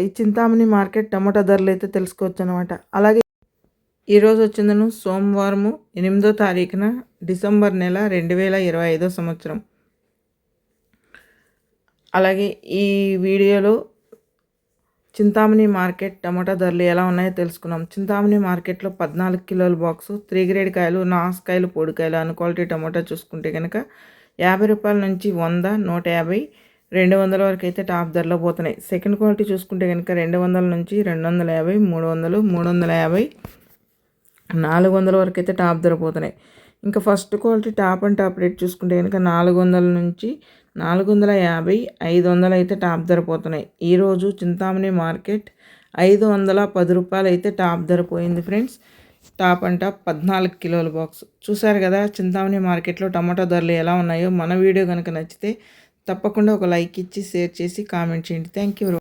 ఈ చింతామణి మార్కెట్ టమాటా ధరలు అయితే తెలుసుకోవచ్చు అనమాట అలాగే ఈరోజు వచ్చిందను సోమవారము ఎనిమిదో తారీఖున డిసెంబర్ నెల రెండు వేల ఇరవై ఐదో సంవత్సరం. అలాగే ఈ వీడియోలో చింతామణి మార్కెట్ టమాటా ధరలు ఎలా ఉన్నాయో తెలుసుకున్నాం. చింతామణి మార్కెట్లో పద్నాలుగు కిలోల బాక్సు త్రీ గ్రేడ్ కాయలు నాసుకాయలు పొడికాయలు అన్ క్వాలిటీ టమాటా చూసుకుంటే కనుక యాభై రూపాయల నుంచి వంద నూట యాభై రెండు వందల వరకు అయితే టాప్ ధరలో పోతున్నాయి. సెకండ్ క్వాలిటీ చూసుకుంటే కనుక రెండు వందల నుంచి రెండు వందల యాభై మూడు వందలు మూడు వందల యాభై నాలుగు వందల వరకు అయితే టాప్ ధర పోతున్నాయి. ఇంకా first quality top and top rate చూసుకుంటే కనుక నాలుగు వందల నుంచి నాలుగు వందల యాభై ఐదు వందలు అయితే టాప్ ధర పోతున్నాయి. ఈరోజు చింతామణి మార్కెట్ ఐదు వందల పది రూపాయలు అయితే టాప్ ధర పోయింది ఫ్రెండ్స్. టాప్ అండ్ టాప్ పద్నాలుగు కిలోల బాక్స్. చూసారు కదా చింతామణి మార్కెట్లో టమాటో ధరలు ఎలా ఉన్నాయో? మన వీడియో కనుక నచ్చితే తప్పకుండా ఒక లైక్ ఇచ్చి షేర్ చేసి కామెంట్ చేయండి. Thank you